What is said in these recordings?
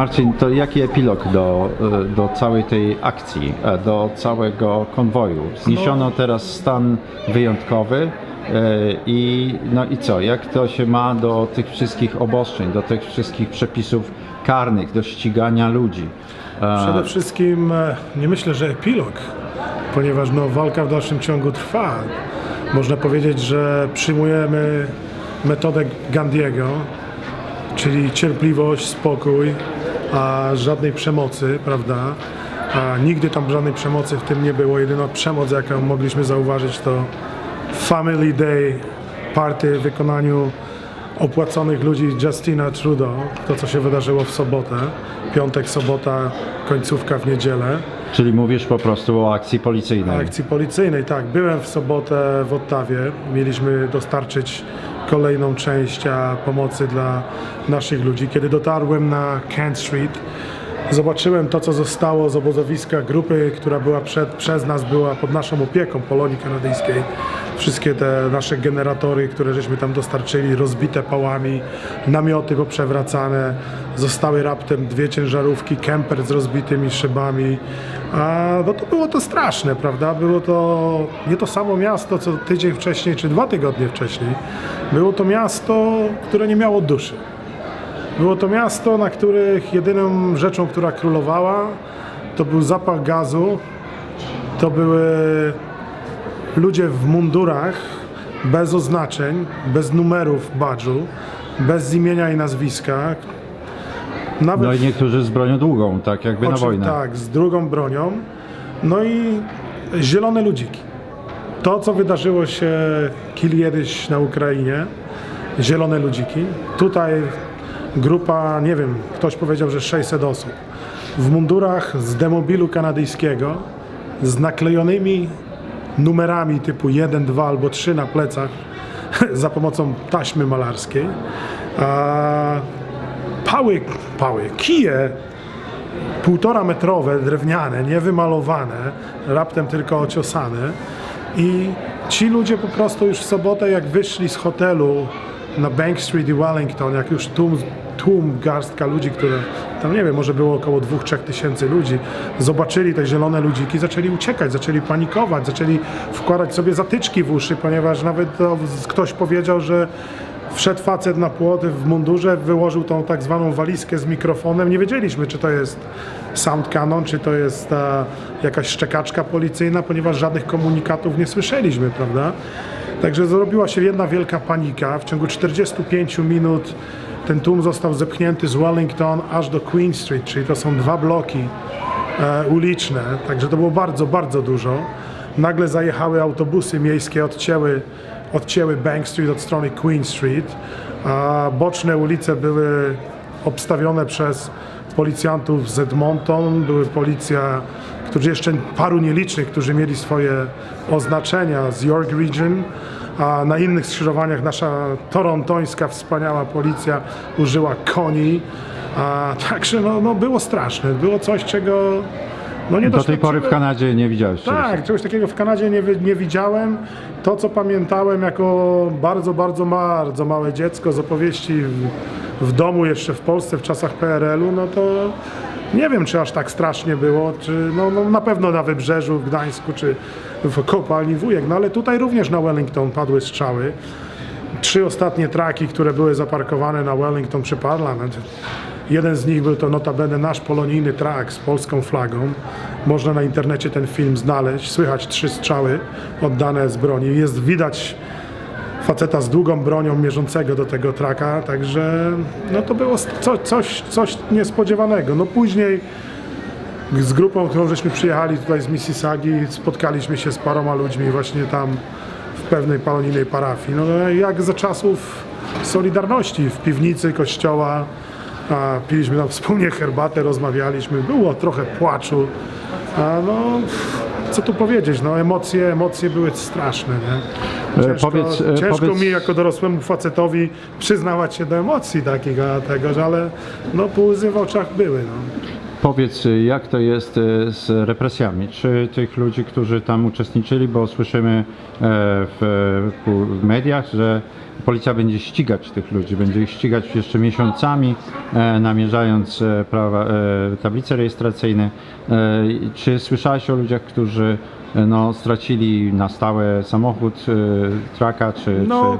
Marcin, to jaki epilog do, e, do całej tej akcji, e, do całego konwoju? Zniesiono teraz stan wyjątkowy e, i no i co? Jak to się ma do tych wszystkich obostrzeń, do tych wszystkich przepisów karnych, do ścigania ludzi? E, Przede wszystkim nie myślę, że epilog, ponieważ no, walka w dalszym ciągu trwa. Można powiedzieć, że przyjmujemy metodę Gandiego, czyli cierpliwość, spokój, a żadnej przemocy, prawda? A nigdy tam żadnej przemocy w tym nie było. Jedyna przemoc, jaką mogliśmy zauważyć, to Family Day Party w wykonaniu opłaconych ludzi Justina Trudeau. To, co się wydarzyło w sobotę. Piątek, sobota, końcówka w niedzielę. Czyli mówisz po prostu o akcji policyjnej. Akcji policyjnej, tak. Byłem w sobotę w Ottawie. Mieliśmy dostarczyć kolejną część pomocy dla naszych ludzi. Kiedy dotarłem na Kent Street, zobaczyłem to, co zostało z obozowiska grupy, która była przed, przez nas, była pod naszą opieką Polonii Kanadyjskiej. Wszystkie te nasze generatory, które żeśmy tam dostarczyli, rozbite pałami, namioty poprzewracane, zostały raptem dwie ciężarówki, kemper z rozbitymi szybami. A no to było to straszne, prawda? Było to nie to samo miasto, co tydzień wcześniej, czy dwa tygodnie wcześniej. Było to miasto, które nie miało duszy. Było to miasto, na których jedyną rzeczą, która królowała, to był zapach gazu, to były ludzie w mundurach, bez oznaczeń, bez numerów badżu, bez imienia i nazwiska. Nawet No i niektórzy z bronią długą, tak jakby na wojnę. Tak, z drugą bronią. No i zielone ludziki. To, co wydarzyło się kiedyś na Ukrainie, zielone ludziki. Tutaj grupa, nie wiem, ktoś powiedział, że 600 osób. W mundurach z demobilu kanadyjskiego, z naklejonymi numerami typu 1, 2 albo 3 na plecach za pomocą taśmy malarskiej. A pały, pały, kije półtora metrowe, drewniane, niewymalowane, raptem tylko ociosane. I ci ludzie po prostu już w sobotę, jak wyszli z hotelu na Bank Street i Wellington, jak już tłum, tłum garstka ludzi, które tam nie wiem, może było około 2-3 tysięcy ludzi, zobaczyli te zielone ludziki, zaczęli uciekać, zaczęli panikować, zaczęli wkładać sobie zatyczki w uszy, ponieważ nawet to, ktoś powiedział, że Wszedł facet na płot w mundurze, wyłożył tą tak zwaną walizkę z mikrofonem. Nie wiedzieliśmy, czy to jest sound cannon, czy to jest e, jakaś szczekaczka policyjna, ponieważ żadnych komunikatów nie słyszeliśmy, prawda? Także zrobiła się jedna wielka panika. W ciągu 45 minut ten tłum został zepchnięty z Wellington aż do Queen Street, czyli to są dwa bloki e, uliczne, także to było bardzo, bardzo dużo. Nagle zajechały autobusy miejskie, odcięły, odcięły Bank Street od strony Queen Street, a boczne ulice były obstawione przez policjantów z Edmonton, były policja, którzy jeszcze paru nielicznych, którzy mieli swoje oznaczenia z York Region, a na innych skrzyżowaniach nasza torontońska wspaniała policja użyła koni. A, także no, no było straszne, było coś, czego no nie Do tej pory w. Kanadzie nie widziałeś czegoś. Tak, czegoś takiego w Kanadzie nie, nie widziałem. To, co pamiętałem jako bardzo, bardzo, bardzo małe dziecko z opowieści w, w domu jeszcze w Polsce w czasach PRL-u, no to nie wiem, czy aż tak strasznie było, czy no, no na pewno na Wybrzeżu, w Gdańsku, czy w kopalni Wujek, no ale tutaj również na Wellington padły strzały. Trzy ostatnie traki, które były zaparkowane na Wellington przy Parlament. Jeden z nich był to notabene nasz polonijny trak z polską flagą. Można na internecie ten film znaleźć. Słychać trzy strzały oddane z broni. Jest widać faceta z długą bronią mierzącego do tego traka, także no to było co, coś, coś niespodziewanego. No później z grupą, którą żeśmy przyjechali tutaj z Mississaugi, spotkaliśmy się z paroma ludźmi właśnie tam w pewnej polonijnej parafii. No jak za czasów Solidarności w piwnicy kościoła, a piliśmy tam wspólnie herbatę, rozmawialiśmy, było trochę płaczu, a no co tu powiedzieć, no emocje, emocje były straszne, nie? E, powiedz, e, ciężko powiedz- mi jako dorosłemu facetowi przyznawać się do emocji takich, a tego, że ale no łzy w oczach były, no. Powiedz, jak to jest y, z represjami? Czy tych ludzi, którzy tam uczestniczyli, bo słyszymy e, w, w mediach, że policja będzie ścigać tych ludzi, będzie ich ścigać jeszcze miesiącami, e, namierzając e, prawa, e, tablice rejestracyjne. E, Czy słyszałeś o ludziach, którzy e, no, stracili na stałe samochód, e, traka, czy... No,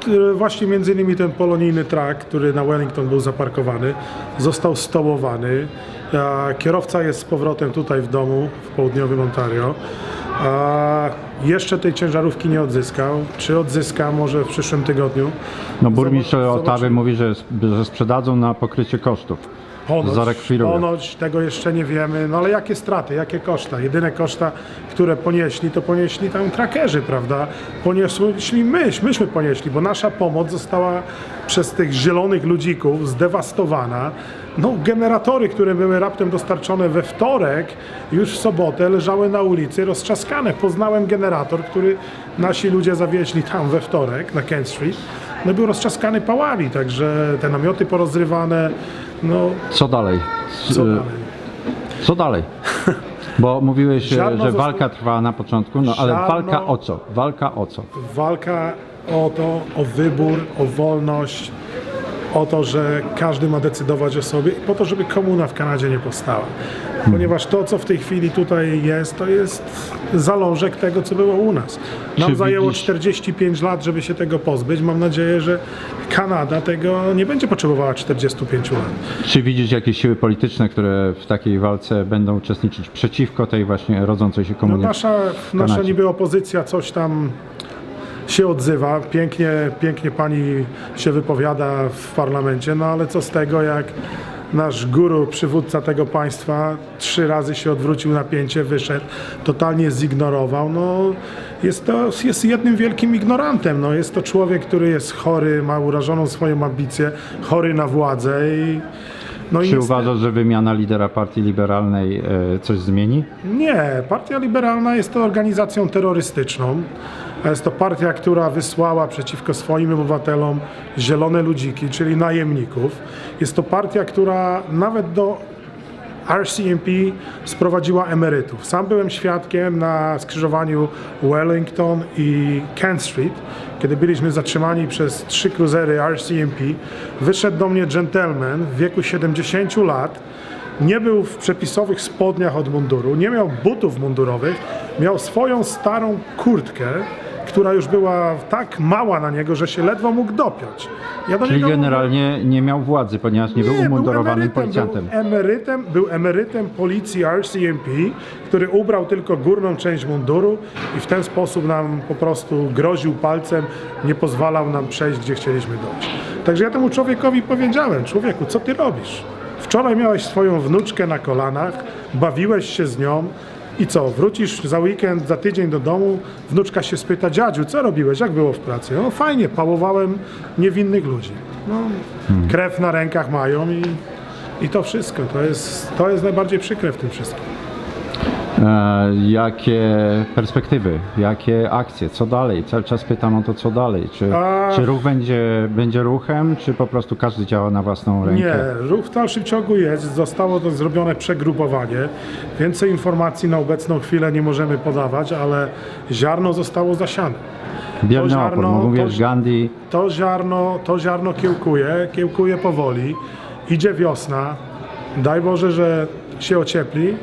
czy... właśnie między innymi ten polonijny trak, który na Wellington był zaparkowany, został stołowany. Kierowca jest z powrotem tutaj w domu w południowym Ontario. A jeszcze tej ciężarówki nie odzyskał. Czy odzyska może w przyszłym tygodniu? No burmistrz zobaczymy. mówi, że, że sprzedadzą na pokrycie kosztów. Ponoć, Zarekwirują. ponoć, tego jeszcze nie wiemy. No ale jakie straty, jakie koszta? Jedyne koszta, które ponieśli, to ponieśli tam trakerzy, prawda? Ponieśli my, myśmy ponieśli, bo nasza pomoc została przez tych zielonych ludzików zdewastowana. No, generatory, które były raptem dostarczone we wtorek, już w sobotę leżały na ulicy roztrzaskane. Poznałem generator, który nasi ludzie zawieźli tam we wtorek na Kent Street. No był roztrzaskany pałami, także te namioty porozrywane, no Co dalej? co E, dalej? Co dalej? Bo mówiłeś, że, Ziarno że zostało- walka trwa na początku, no ale Ziarno- walka o co? Walka o co? Walka o to, o wybór, o wolność, o to, że każdy ma decydować o sobie i po to, żeby komuna w Kanadzie nie powstała. Ponieważ to, co w tej chwili tutaj jest, to jest zalążek tego, co było u nas. Nam Czy zajęło widzisz- 45 lat, żeby się tego pozbyć. Mam nadzieję, że Kanada tego nie będzie potrzebowała 45 lat. Czy widzisz jakieś siły polityczne, które w takiej walce będą uczestniczyć przeciwko tej właśnie rodzącej się No nasza, nasza Kanadzie. niby opozycja coś tam się odzywa, pięknie, pięknie pani się wypowiada w parlamencie, no ale co z tego, jak nasz guru, przywódca tego państwa trzy razy się odwrócił na pięcie, wyszedł, totalnie zignorował, no jest to, jest jednym wielkim ignorantem, no jest to człowiek, który jest chory, ma urażoną swoją ambicję, chory na władzę i no Czy uważasz, że wymiana lidera partii liberalnej e, coś zmieni? Nie, Partia Liberalna jest to organizacją terrorystyczną. Jest to partia, która wysłała przeciwko swoim obywatelom zielone ludziki, czyli najemników. Jest to partia, która nawet do RCMP sprowadziła emerytów. Sam byłem świadkiem na skrzyżowaniu Wellington i Kent Street, kiedy byliśmy zatrzymani przez trzy cruzery RCMP. Wyszedł do mnie gentleman w wieku 70 lat, nie był w przepisowych spodniach od munduru, nie miał butów mundurowych, miał swoją starą kurtkę, która już była tak mała na niego, że się ledwo mógł dopiąć. Ja do Czyli niego generalnie nie miał władzy, ponieważ nie, był umundurowanym policjantem. Był emerytem, był emerytem policji RCMP, który ubrał tylko górną część munduru i w ten sposób nam po prostu groził palcem, nie pozwalał nam przejść, gdzie chcieliśmy dojść. Także ja temu człowiekowi powiedziałem, człowieku, co ty robisz? Wczoraj miałeś swoją wnuczkę na kolanach, bawiłeś się z nią, i co, wrócisz za weekend, za tydzień do domu, wnuczka się spyta, dziadziu, co robiłeś, jak było w pracy? No fajnie, pałowałem niewinnych ludzi. No, krew na rękach mają i, i to wszystko. To jest, to jest najbardziej przykre w tym wszystkim. E, jakie perspektywy, jakie akcje, co dalej? Cały czas pytam o to, co dalej. Czy, A- czy ruch będzie, będzie ruchem, czy po prostu każdy działa na własną rękę? Nie, ruch w dalszym ciągu jest. Zostało to zrobione przegrupowanie. Więcej informacji na obecną chwilę nie możemy podawać, ale ziarno zostało zasiane. Bierny to opór, ziarno- bo mówisz to- Gandhi, To ziarno, to ziarno kiełkuje, kiełkuje powoli. Idzie wiosna. Daj Boże, że się ociepli.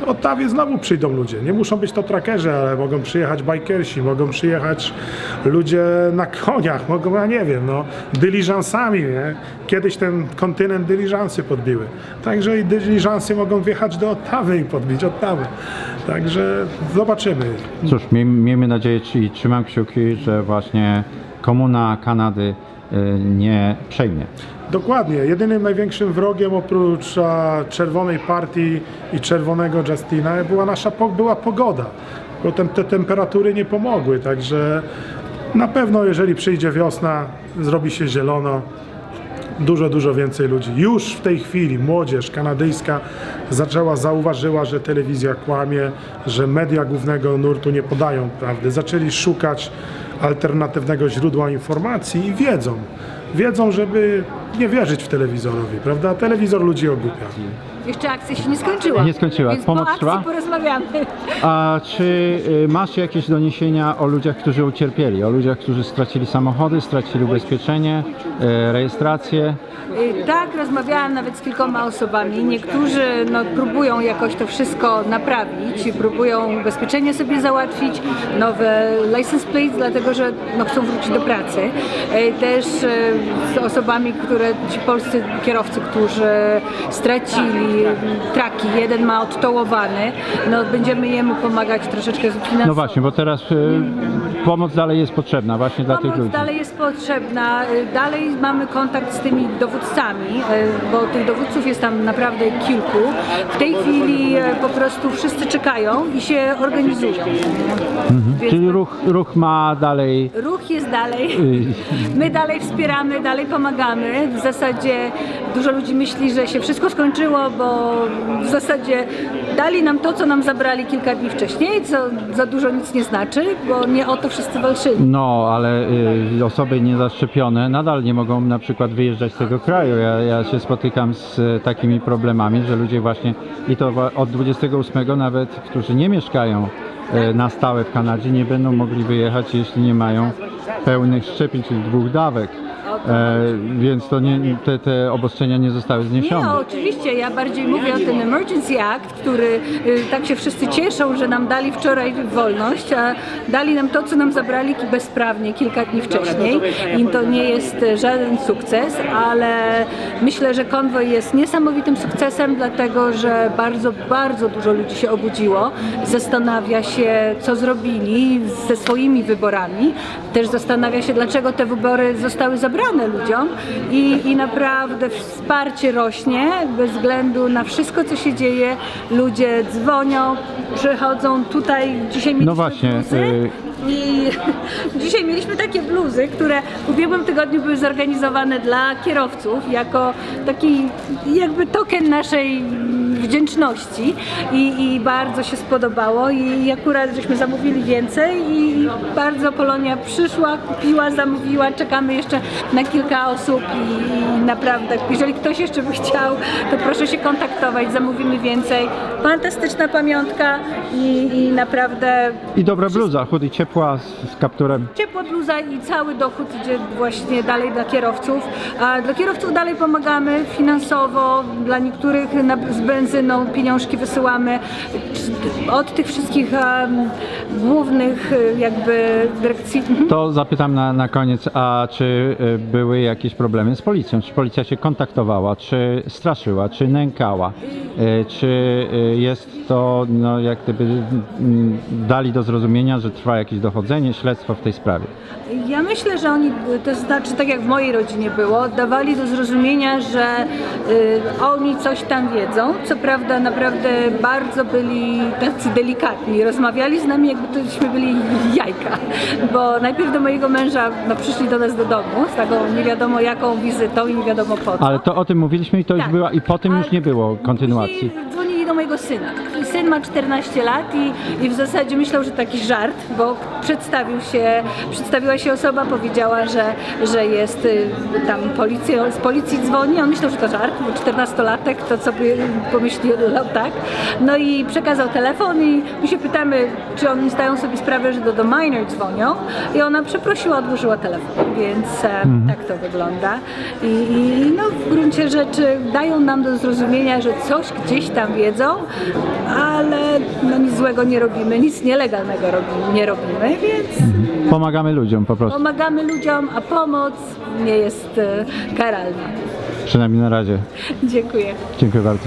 W Ottawie znowu przyjdą ludzie. Nie muszą być to trakerzy, ale mogą przyjechać bajkersi, mogą przyjechać ludzie na koniach, mogą, ja nie wiem, no, dyliżansami, nie? Kiedyś ten kontynent dyliżansy podbiły. Także i dyliżansy mogą wjechać do Ottawy i podbić Ottawę. Także zobaczymy. cóż, miej, miejmy nadzieję i trzymam kciuki, że właśnie komuna Kanady y, nie przejmie. Dokładnie. Jedynym największym wrogiem oprócz a, czerwonej partii i czerwonego Justina była nasza po, była pogoda. Bo te temperatury nie pomogły, także na pewno jeżeli przyjdzie wiosna, zrobi się zielono, dużo, dużo więcej ludzi. Już w tej chwili młodzież kanadyjska zaczęła, zauważyła, że telewizja kłamie, że media głównego nurtu nie podają prawdy. Zaczęli szukać alternatywnego źródła informacji i wiedzą. Wiedzą, żeby nie wierzyć w telewizorowi, prawda? Telewizor ludzi ogłupia. Jeszcze akcja się nie skończyła. Nie skończyła. Więc Pomoc po akcji trwa? porozmawiamy. A czy y, masz jakieś doniesienia o ludziach, którzy ucierpieli, o ludziach, którzy stracili samochody, stracili ubezpieczenie, y, rejestrację? Y, Tak, rozmawiałam nawet z kilkoma osobami. Niektórzy no, próbują jakoś to wszystko naprawić, próbują ubezpieczenie sobie załatwić, nowe license plates, dlatego że no, chcą wrócić do pracy. Y, Też y, z osobami, które ci polscy kierowcy, którzy stracili traki, jeden ma odtołowany, no, będziemy jemu pomagać troszeczkę finansowo. No właśnie, bo teraz y, pomoc dalej jest potrzebna właśnie dla tych Pomoc ludzi. dalej jest potrzebna. Y, Dalej mamy kontakt z tymi dowódcami, y, bo tych dowódców jest tam naprawdę kilku. W tej chwili y, po prostu wszyscy czekają i się organizują. Więc Czyli ruch, ruch ma dalej ruch jest dalej. My dalej wspieramy, dalej pomagamy. W zasadzie dużo ludzi myśli, że się wszystko skończyło, bo w zasadzie dali nam to, co nam zabrali kilka dni wcześniej, co za dużo nic nie znaczy, bo nie o to wszyscy walczyli. No, ale y, osoby niezaszczepione nadal nie mogą na przykład wyjeżdżać z tego kraju. Ja, ja się spotykam z y, takimi problemami, że ludzie właśnie i to od 28 nawet, którzy nie mieszkają y, na stałe w Kanadzie, nie będą mogli wyjechać, jeśli nie mają pełnych szczepień, czyli dwóch dawek. E, więc to nie, te, te obostrzenia nie zostały zniesione. Nie, oczywiście, ja bardziej mówię o ten Emergency Act, który y, tak się wszyscy cieszą, że nam dali wczoraj wolność, a dali nam to, co nam zabrali bezprawnie kilka dni wcześniej. i to nie jest y, żaden sukces, ale myślę, że konwoj jest niesamowitym sukcesem, dlatego że bardzo, bardzo dużo ludzi się obudziło, zastanawia się, co zrobili ze swoimi wyborami, też zastanawia się, dlaczego te wybory zostały zabrane ludziom i, i naprawdę wsparcie rośnie bez względu na wszystko, co się dzieje. Ludzie dzwonią, przychodzą tutaj. Dzisiaj mieliśmy właśnie, bluzy. y- I dzisiaj mieliśmy takie bluzy, które w ubiegłym tygodniu były zorganizowane dla kierowców jako taki jakby token naszej wdzięczności i, i bardzo się spodobało i akurat żeśmy zamówili więcej i bardzo Polonia przyszła, kupiła, zamówiła, czekamy jeszcze na kilka osób i, i naprawdę, jeżeli ktoś jeszcze by chciał, to proszę się kontaktować, zamówimy więcej. Fantastyczna pamiątka i, i naprawdę I dobra bluza, chudy ciepła z, z kapturem. Ciepła bluza i cały dochód idzie właśnie dalej dla kierowców. A dla kierowców dalej pomagamy finansowo, dla niektórych na, z benzyną pieniążki wysyłamy. Od tych wszystkich głównych e, jakby dyrekcji. Mhm. To zapytam na, na koniec, a czy y, były jakieś problemy z policją? Czy policja się kontaktowała, czy straszyła, czy nękała? Y, Czy jest to, no, jak gdyby dali do zrozumienia, że trwa jakieś dochodzenie, śledztwo w tej sprawie? Ja myślę, że oni, to znaczy tak jak w mojej rodzinie było, dawali do zrozumienia, że y, oni coś tam wiedzą. Co prawda naprawdę bardzo byli tacy delikatni. Rozmawiali z nami jakby tośmy byli jajka. Bo najpierw do mojego męża no, przyszli do nas do domu z taką nie wiadomo jaką wizytą i nie wiadomo po co. Ale to o tym mówiliśmy i to już Tak. była, i po tym już Ale nie było kontynuacji. Później do mojego syna. Syn ma 14 lat i, i w zasadzie myślał, że taki żart, bo przedstawił się, przedstawiła się osoba, powiedziała, że, że jest y, tam policja, z policji dzwoni, on myślał, że to żart, bo 14-latek to sobie pomyślał tak. No i przekazał telefon i my się pytamy, czy oni zdają sobie sprawę, że do, do minor dzwonią i ona przeprosiła, odłożyła telefon, więc e, tak to wygląda. I, I no, w gruncie rzeczy dają nam do zrozumienia, że coś gdzieś tam wiedzą, ale no, nic złego nie robimy, nic nielegalnego robimy, nie robimy, więc Pomagamy ludziom po prostu, pomagamy ludziom, a pomoc nie jest e, karalna. przynajmniej na razie. Dziękuję. Dziękuję bardzo.